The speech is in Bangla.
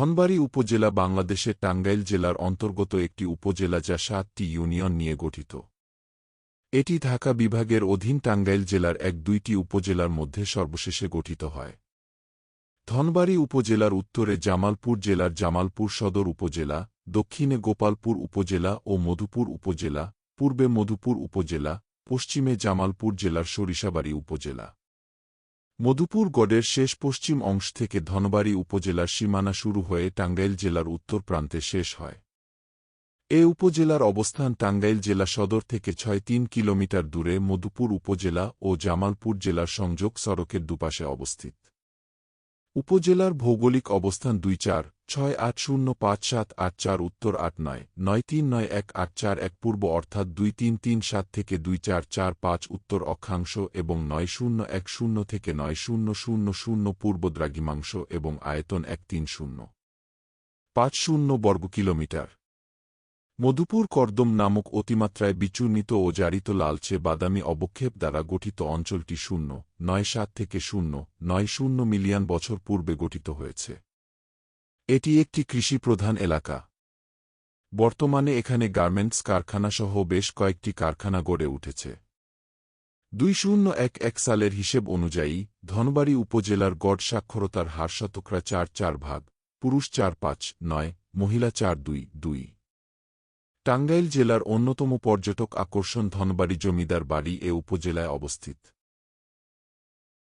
ধনবাড়ী উপজেলা বাংলাদেশের টাঙ্গাইল জেলার অন্তর্গত একটি উপজেলা যা সাতটি ইউনিয়ন নিয়ে গঠিত। এটি ঢাকা বিভাগের অধীন টাঙ্গাইল জেলার এক দুইটি উপজেলার মধ্যে সর্বশেষে গঠিত হয়। ধনবাড়ী উপজেলার উত্তরে জামালপুর জেলার জামালপুর সদর উপজেলা, দক্ষিণে গোপালপুর উপজেলা ও মধুপুর উপজেলা, পূর্বে মধুপুর উপজেলা, পশ্চিমে জামালপুর জেলার সরিষাবাড়ী উপজেলা। মধুপুর গড়ের শেষ পশ্চিম অংশ থেকে ধনবাড়ি উপজেলার সীমানা শুরু হয়ে টাঙ্গাইল জেলার উত্তর প্রান্তে শেষ হয়। এ উপজেলার অবস্থান টাঙ্গাইল জেলা সদর থেকে ছয় তিন কিলোমিটার দূরে মধুপুর উপজেলা ও জামালপুর জেলার সংযোগ সড়কের দুপাশে অবস্থিত। উপজেলার ভৌগোলিক অবস্থান দুই চার ছয় আট শূন্য পাঁচ সাত আট চার উত্তর আট নয় নয় তিন নয় এক আট চার এক পূর্ব অর্থাৎ দুই তিন তিন সাত থেকে দুই চার চার পাঁচ উত্তর অক্ষাংশ এবং নয় শূন্য এক শূন্য থেকে নয় শূন্য শূন্য শূন্য পূর্ব দ্রাঘিমাংশ এবং আয়তন এক তিন শূন্য। পাঁচ শূন্য বর্গ কিলোমিটার। মধুপুর কর্দম নামক অতিমাত্রায় বিচূর্ণিত ও জারিত লালচে বাদামি অবক্ষেপ দ্বারা গঠিত অঞ্চলটি শূন্য, নয় সাত থেকে শূন্য, নয় শূন্য মিলিয়ন বছর পূর্বে গঠিত হয়েছে। এটি একটি কৃষিপ্রধান এলাকা। বর্তমানে এখানে গার্মেন্টস কারখানাসহ বেশ কয়েকটি কারখানা গড়ে উঠেছে। দুই শূন্য এক এক সালের হিসেব অনুযায়ী ধনবাড়ী উপজেলার গড় সাক্ষরতার হার শতকরা চার চার ভাগ, পুরুষ চার পাঁচ নয়, মহিলা চার দুই দুই। টাঙ্গাইল জেলার অন্যতম পর্যটক আকর্ষণ ধনবাড়ি জমিদার বাড়ি এ উপজেলায় অবস্থিত।